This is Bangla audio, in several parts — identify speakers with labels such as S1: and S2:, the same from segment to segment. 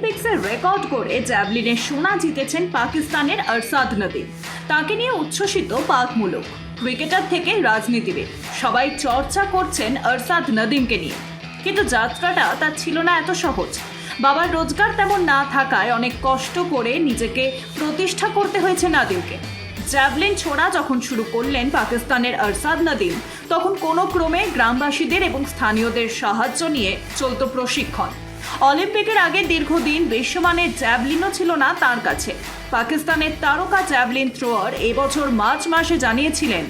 S1: অলিম্পিক্সের রেকর্ড করে জ্যাভলিনে সোনা জিতেছেন পাকিস্তানের আরসাদ নদী। তাকে নিয়ে উচ্ছ্বসিত পাকমূলক। মুলুক ক্রিকেটার থেকে রাজনীতিবিদ। সবাই চর্চা করছেন আরসাদ নদীমকে নিয়ে। কিন্তু যাত্রাটা তার ছিল না এত সহজ। বাবার রোজগার তেমন না থাকায় অনেক কষ্ট করে নিজেকে প্রতিষ্ঠা করতে হয়েছে নাদিমকে। জ্যাভলিন ছোড়া যখন শুরু করলেন পাকিস্তানের আরসাদ নদীম, তখন কোনো ক্রমে গ্রামবাসীদের এবং স্থানীয়দের সাহায্য নিয়ে চলত প্রশিক্ষণ। অলিম্পিকের আগে দীর্ঘদিন বিশ্বমানের জ্যাভলিনও ছিল না তার কাছে। পাকিস্তানের তারকা জ্যাভলিন থ্রোয়ার এবছর মার্চ মাসে জানিয়েছিলেন,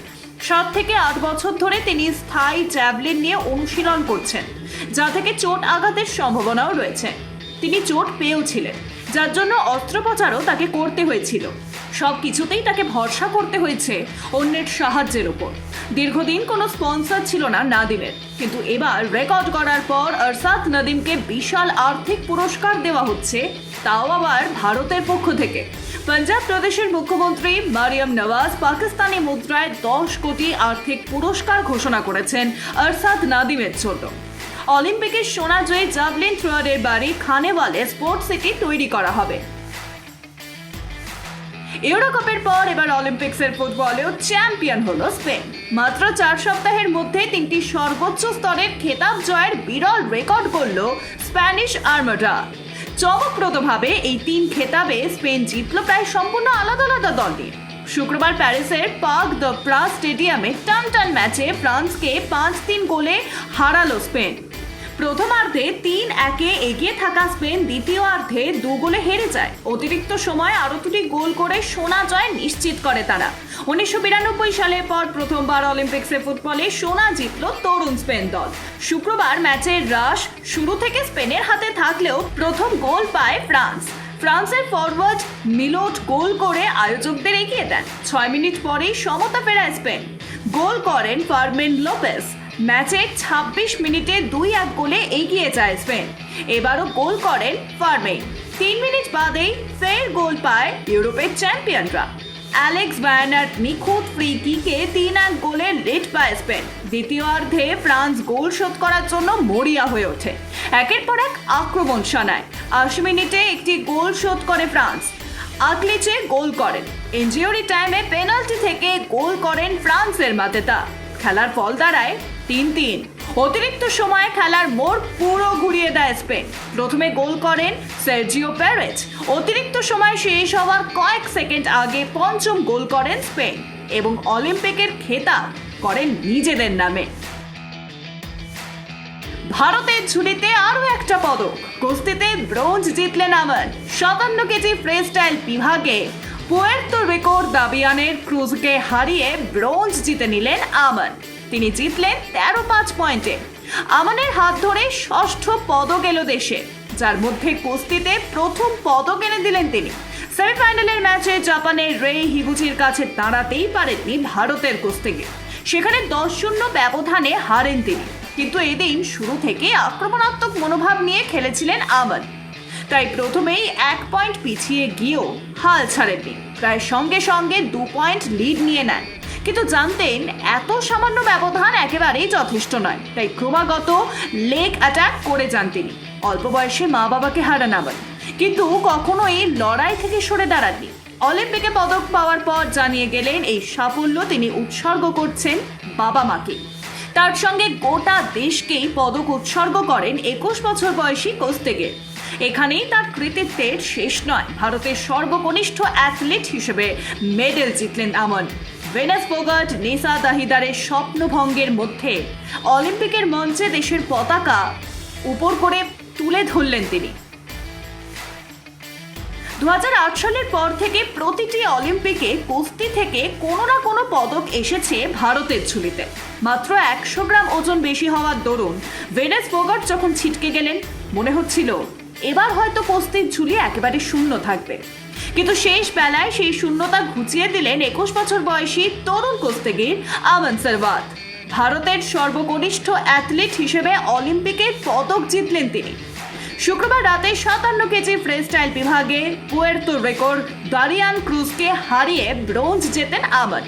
S1: সাত থেকে আট বছর ধরে তিনি স্থায়ী জ্যাভলিন নিয়ে অনুশীলন করছেন, যা থেকে চোট আঘাতের সম্ভাবনাও রয়েছে। তিনি চোট পেয়েও ছিলেন, যার জন্য অস্ত্রোপচারও তাকে করতে হয়েছিল। সব কিছুতেই তাকে ভরসা করতে হয়েছে অন্যের সাহায্যের ওপর দীর্ঘদিন কোনো স্পন্সর ছিল না নাদিমের। কিন্তু এবার রেকর্ড করার পর আরসাদ নদিমকে বিশাল আর্থিক পুরস্কার দেওয়া হচ্ছে, তাও আবার ভারতের পক্ষ থেকে। পাঞ্জাব প্রদেশের মুখ্যমন্ত্রী মারিয়াম নওয়াজ পাকিস্তানি মুদ্রায় দশ কোটি আর্থিক পুরস্কার ঘোষণা করেছেন আরসাদ নাদিমের জন্য অলিম্পিকের সোনা জয়ী জাভলিন থ্রোয়ারের বাড়ি খানেওয়ালে স্পোর্টস সিটি তৈরি করা হবে। ইউরোকাপের পর এবার অলিম্পিক্সের ফুটবলেও চ্যাম্পিয়ন হলো স্পেন। মাত্র চার সপ্তাহের মধ্যে তিনটি সর্বোচ্চ স্তরের খেতাব জয়ের বিরল রেকর্ড করল স্প্যানিশ আর্মাডা। চমকপ্রদভাবে এই তিন খেতাবে স্পেন জিতল প্রায় সম্পূর্ণ আলাদা আলাদা দল নিয়ে শুক্রবার প্যারিসের পার্ক দ্য প্রা স্টেডিয়ামে টান টান ম্যাচে ফ্রান্সকে পাঁচ তিন গোলে হারালো স্পেন। প্রথমার্ধে তিন একে এগিয়ে থাকা স্পেন দ্বিতীয়ার্ধে দু গোলে হেরে যায়। অতিরিক্ত সময় আরও দুটি গোল করে সোনা জয় নিশ্চিত করে তারা। উনিশশো বিরানব্বই সালের পর প্রথমবার অলিম্পিক্সে ফুটবলে সোনা জিতল তরুণ স্পেন দল। শুক্রবার ম্যাচের রাশ শুরু থেকে স্পেনের হাতে থাকলেও প্রথম গোল পায় ফ্রান্স। ফ্রান্সের ফরওয়ার্ড মিলোট গোল করে আয়োজকদের এগিয়ে দেন। ছয় মিনিট পরেই সমতা ফেরায় স্পেন। গোল করেন ফার্মেন লোপেস। ম্যাচে ২৬ মিনিটে দুই এক গোলে এগিয়ে যায় স্পেন। এবারও গোল করেন ফার্মে। তিন মিনিট বাদেই ফের গোল পায় ইউরোপের চ্যাম্পিয়নরা। অ্যালেক্স বায়ানার নিখুঁত ফ্রি কিকে তিন এক গোলে লিড পায় স্পেন। দ্বিতীয়ার্ধে ফ্রান্স গোল শোধ করার জন্য মরিয়া হয়ে ওঠে। একের পর এক আক্রমণ শানায়। আশি মিনিটে একটি গোল শোধ করে ফ্রান্স। আগলিচে গোল করেন। ইঞ্জিওরি টাইমে পেনাল্টি থেকে গোল করেন ফ্রান্সের মাতেতা। খেলার ফল দাঁড়ায় তিন তিন। অতিরিক্ত সময়ে খেলার মোড় পুরো ঘুরিয়ে দেয় স্পেন। প্রথমে গোল করেন সার্জিও প্যারেজ অতিরিক্ত সময় শেষ হওয়ার কয়েক সেকেন্ড আগে পঞ্চম গোল করেন স্পেন এবং অলিম্পিকের খেতাব করেন নিজেদের নামে। ভারতের ঝুলিতে আরও একটা পদক। কুস্তিতে ব্রোঞ্জ জিতলেন আমান। সাতান্ন কেজি ফ্রি স্টাইল বিভাগে পুয়ের্তো রিকোর দাবিয়ানের ক্রুজকে হারিয়ে ব্রোঞ্জ জিতে নিলেন আমান। তিনি জিতলেন তেরো পাঁচ পয়েন্টে। আমানের হাত ধরে ষষ্ঠ পদক এলো দেশে, যার মধ্যে কুস্তিতে প্রথম পদক এনে দিলেন তিনি। সেমিফাইনালের ম্যাচে জাপানের রে হিগুচির কাছে দাঁড়াতেই পারেননি ভারতের কুস্তিগির। সেখানে দশ শূন্য ব্যবধানে হারেন তিনি। কিন্তু এদিন শুরু থেকে আক্রমণাত্মক মনোভাব নিয়ে খেলেছিলেন আমান। তাই প্রথমেই এক পয়েন্ট পিছিয়ে গিয়েও হাল ছাড়েননি। প্রায় সঙ্গে সঙ্গে দু পয়েন্ট লিড নিয়ে নেন। কিন্তু জানতেন এত সামান্য ব্যবধান একেবারেই যথেষ্ট নয়। তাই ক্রমাগত লেগ অ্যাটাক করে যান তিনি। অল্প বয়সে মা বাবাকে হারান আমান কিন্তু কখনোই লড়াই থেকে সরে দাঁড়াননি। অলিম্পিকে পদক পাওয়ার পর জানিয়ে গেলেন এই সাফল্য তিনি উৎসর্গ করছেন বাবা মাকে। তার সঙ্গে গোটা দেশকেই পদক উৎসর্গ করেন একুশ বছর বয়সী কোস্তেগে এখানেই তার কৃতিত্বের শেষ নয়। ভারতের সর্বকনিষ্ঠ অ্যাথলিট হিসেবে মেডেল জিতলেন আমন। ভেনাস ফোগাট নেসা দাহিদারের স্বপ্নভঙ্গের মধ্যে অলিম্পিকের মঞ্চে দেশের পতাকা উপর করে তুলে ধরলেন তিনি। দু হাজার আট সালের পর থেকে প্রতিটি অলিম্পিকে কুস্তি থেকে কোনো না কোনো পদক এসেছে ভারতের ঝুলিতে। মাত্র একশো গ্রাম ওজন বেশি হওয়ার দরুন ভেনেস ফোগাট যখন ছিটকে গেলেন, মনে হচ্ছিল এবার হয়তো কুস্তির ঝুলি একেবারে শূন্য থাকবে। কিন্তু শেষ বেলায় সেই শূন্যতা ঘুচিয়ে দিলেন একুশ বছর বয়সী তরুণ কুস্তিগির আমান সরওয়াত। ভারতের সর্বকনিষ্ঠ অ্যাথলিট হিসেবে অলিম্পিকে পদক জিতলেন তিনি। শুক্রবার রাতে সাতান্ন কেজি ফ্রিস্টাইল বিভাগে পুয়ের্তো রেকর্ড দারিয়ান ক্রুজকে হারিয়ে ব্রোঞ্জ জেতেন আমন।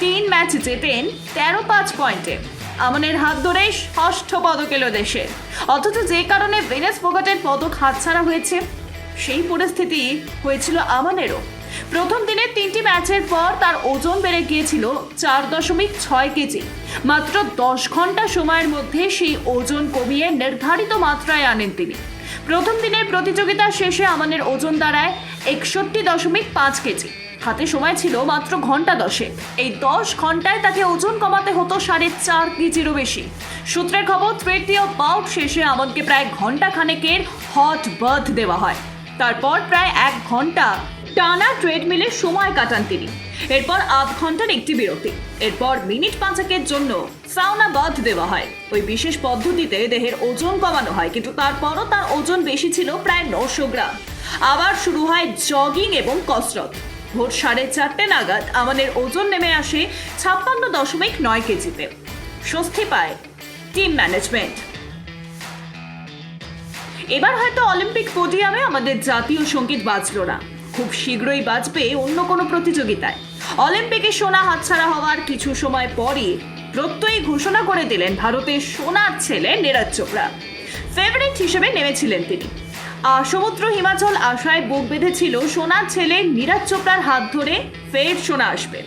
S1: তিন ম্যাচ জেতেন তেরো পাঁচ পয়েন্টে। আমনের হাত ধরে ষষ্ঠ পদক এলো দেশে। অথচ যে কারণে ভেনেস ফোগাটের পদক হাতছাড়া হয়েছে, সেই পরিস্থিতি হয়েছিল আমানেরও। প্রথম দিনে তিনটি ম্যাচের পর তার ওজন বেড়ে গিয়েছিল চার দশমিক ছয় কেজি। মাত্র দশ ঘণ্টা সময়ের মধ্যে সেই ওজন কমিয়ে নির্ধারিত মাত্রায় আনেন তিনি। প্রথম দিনের প্রতিযোগিতা শেষে আমানের ওজন দাঁড়ায় একষট্টি দশমিক পাঁচ কেজি। হাতে সময় ছিল মাত্র ঘণ্টা দশে এই দশ ঘন্টায় তাকে ওজন কমাতে হতো সাড়ে চার কেজিরও বেশি। সূত্রের খবর, তৃতীয় বাউট শেষে আমনকে প্রায় ঘণ্টা খানেকের হট বার্থ দেওয়া হয়। তারপর প্রায় এক ঘণ্টা টানা ট্রেডমিলে সময় কাটান তিনি। এরপর আধ ঘণ্টার একটি বিরতি। এরপর মিনিট পাঁচেকের জন্য সাউনা বাদ দেওয়া হয়। ওই বিশেষ পদ্ধতিতে দেহের ওজন কমানো হয়, কিন্তু তারপরও তার ওজন বেশি ছিল প্রায় নশো গ্রাম। আবার শুরু হয় জগিং এবং কসরত। ভোর সাড়ে চারটে নাগাদ আমাদের ওজন নেমে আসে ছাপ্পান্ন দশমিক নয় কেজিতে। স্বস্তি পায় টিম ম্যানেজমেন্ট। এবার হয়তো অলিম্পিক পোডিয়ামে আমাদের জাতীয় সংগীত বাজলো না। খুব শীঘ্রই বাজবে অন্য কোনো প্রতিযোগিতায়। অলিম্পিকে সোনা হাতছাড়া হওয়ার কিছু সময় পরই প্রত্যয়ী ঘোষণা করে দিলেন ভারতের সোনার ছেলে নীরজ চোপড়া। ফেভারিট হিসেবে নেমেছিলেন তিনি। সমুদ্র হিমাচল আশায় বুক বেঁধেছিল। সোনার ছেলে নীরজ চোপড়ার হাত ধরে ফের সোনা আসবে।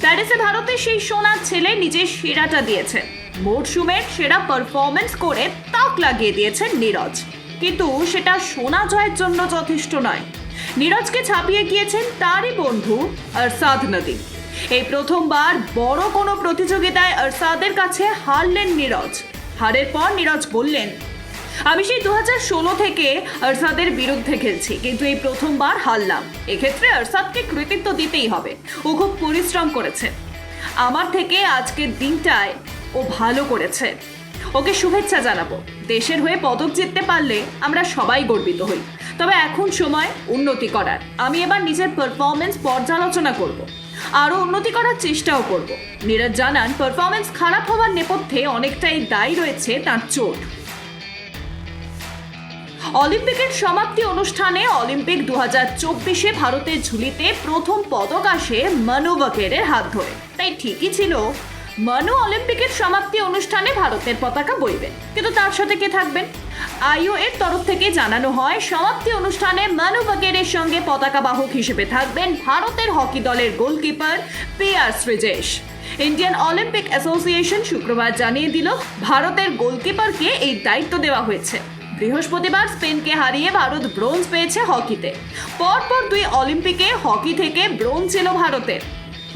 S1: প্যারিসে ভারতে সেই সোনার ছেলে নিজের সেরাটা দিয়েছেন মরশুমের সেরা পারফরমেন্স করে তাক লাগিয়ে দিয়েছেন নীরজ। কিন্তু সেটা সোনা জয়ের জন্য যথেষ্ট নয়। নীরজকে ছাপিয়ে গিয়েছেন তারই বন্ধু আরসাদ নদী। এই প্রথমবার বড় কোনো প্রতিযোগিতায় আরসাদের কাছে হারলেন নীরজ। হারের পর নীরজ বললেন আমি সেই দু হাজার ষোলো থেকে আরসাদের বিরুদ্ধে খেলছি, কিন্তু এই প্রথমবার হারলাম। এক্ষেত্রে আরসাদকে কৃতিত্ব দিতেই হবে। ও খুব পরিশ্রম করেছে। আমার থেকে আজকের দিনটায় ও ভালো করেছে। ওকে শুভেচ্ছা জানাব। দেশের হয়ে পদক জিততে পারলে আমরা সবাই গর্বিত হই। তবে এখন সময় উন্নতি করার। আমি এবার নিজের পারফরমেন্স পর্যালোচনা করব। আরও উন্নতি করার চেষ্টাও করব। নীরজ জানান পারফরমেন্স খারাপ হওয়ার নেপথ্যে অনেকটাই দায়ী রয়েছে তার চোট। অলিম্পিকের সমাপ্তি অনুষ্ঠানে অলিম্পিক দু হাজার চব্বিশে ভারতের ঝুলিতে প্রথম পদক আসে মানু বকেরের হাত ধরে। তাই ঠিকই ছিল। মানু অলিম্পিকের সমাপ্তি অনুষ্ঠানে ভারতের পতাকা বইবেন কিন্তু তার সাথে কে থাকবেন? আইও এর তরফ থেকে জানানো হয়, সমাপ্তি অনুষ্ঠানে মানু বকেরের সঙ্গে পতাকা বাহক হিসেবে থাকবেন ভারতের হকি দলের goalkeeper P R Sreejesh. Indian Olympic Association শুক্রবার জানিয়ে দিল, ভারতের গোলকিপারকে এই দায়িত্ব দেওয়া হয়েছে। বৃহস্পতিবার স্পেনকে হারিয়ে ভারত ব্রোঞ্জ পেয়েছে হকিতে। পরপর দুই অলিম্পিকে হকি থেকে ব্রোঞ্জ ছিল ভারতের।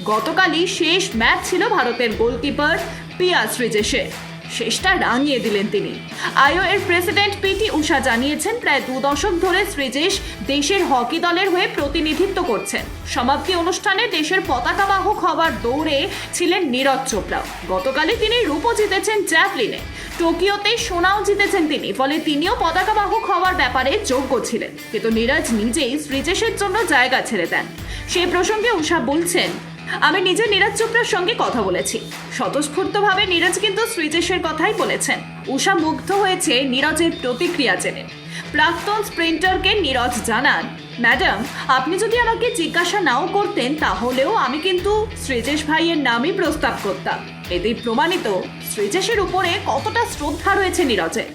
S1: গতকালই শেষ ম্যাচ ছিল ভারতের গোলকিপার পিয়া শ্রীজেশের শেষটা রাঙিয়ে দিলেন তিনি। আইও এর প্রেসিডেন্ট পিটি উষা জানিয়েছেন, প্রায় দু দশক ধরে শ্রীজেশ দেশের হকি দলের হয়ে প্রতিনিধিত্ব করছেন। সমাপ্তি অনুষ্ঠানে দেশের পতাকা বাহক হওয়ার দৌড়ে ছিলেন নীরজ চোপড়া। গতকালই তিনি রূপও জিতেছেন জ্যাভলিনে। টোকিওতে সোনাও জিতেছেন তিনি, ফলে তিনিও পতাকা বাহক হওয়ার ব্যাপারে যোগ্য ছিলেন। কিন্তু নীরজ নিজেই শ্রীজেশের জন্য জায়গা ছেড়ে দেন। সেই প্রসঙ্গে উষা বলছেন আমি নিজে নীরজ চোপড়ার সঙ্গে কথা বলেছি। স্বতঃস্ফূর্তভাবে নীরজ কিন্তু শ্রীজেশের কথাই বলেছেন। উষা মুগ্ধ হয়েছে নীরজের প্রতিক্রিয়া জেনে। প্রাক্তন স্প্রিন্টারকে নীরজ জানান, ম্যাডাম, আপনি যদি আমাকে জিজ্ঞাসা নাও করতেন, তাহলেও আমি কিন্তু শ্রীজেশ ভাইয়ের নামই প্রস্তাব করতাম। এতেই প্রমাণিত শ্রীজেশের উপরে কতটা শ্রদ্ধা রয়েছে নীরজের।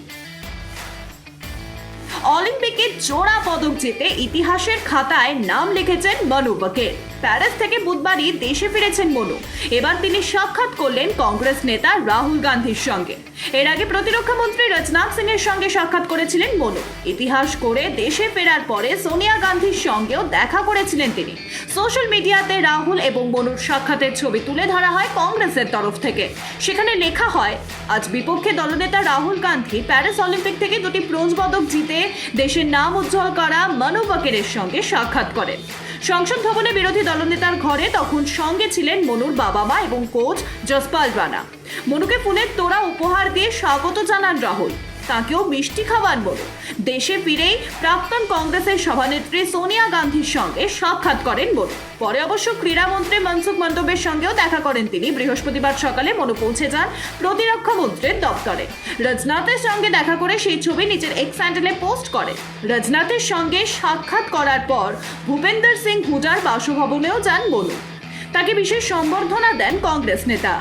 S1: অলিম্পিকে জোড়া পদক জিতে ইতিহাসের খাতায় নাম লিখেছেন মনু বকের। প্যারিস থেকে বুধবারই দেশে ফিরেছেন মনু। এবার তিনি সাক্ষাৎ করলেন কংগ্রেস নেতা রাহুল গান্ধীর সঙ্গে। এর আগে প্রতিরক্ষা মন্ত্রী রাজনাথ সিং এর সঙ্গে সাক্ষাৎ করেছিলেন মনু। ইতিহাস করে দেশে ফেরার পরে সোনিয়া গান্ধীর সঙ্গেও দেখা করেছিলেন তিনি। সোশ্যাল মিডিয়াতে রাহুল এবং মনুর সাক্ষাতের ছবি তুলে ধরা হয় কংগ্রেসের তরফ থেকে। সেখানে লেখা হয়, আজ বিপক্ষে দলনেতা রাহুল গান্ধী প্যারিস অলিম্পিক থেকে দুটি ব্রোঞ্জ পদক জিতে দেশের নাম উজ্জ্বল করা মানু বকেরের সঙ্গে সাক্ষাৎ করেন। সংসদ ভবনে বিরোধী দলনেতার ঘরে তখন সঙ্গে ছিলেন মনুর বাবা মা এবং কোচ জসপাল রানা। মনুকে ফুলের তোড়া উপহার দিয়ে স্বাগত জানান রাহুল। তাকেও মিষ্টি খাওয়ান মনু দেশে ফিরেই প্রাক্তন কংগ্রেসের সভানেত্রী সোনিয়া গান্ধীর সঙ্গে সাক্ষাৎ করেন মনু পরে অবশ্য ক্রীড়ামন্ত্রী মনসুখ মন্ডবের সঙ্গেও দেখা করেন তিনি। বৃহস্পতিবার সকালে মনে পৌঁছে যান প্রতিরক্ষা মন্ত্রীর দপ্তরে। রজনাথের সঙ্গে দেখা করে সেই ছবি নিজের এক্স হ্যান্ডেলে পোস্ট করে। রজনাথের সঙ্গে সাক্ষাৎ করার পর ভূপেন্দর সিং হুজার বাসভবনেও যান মনু তাকে বিশেষ সম্বর্ধনা দেন কংগ্রেস নেতা।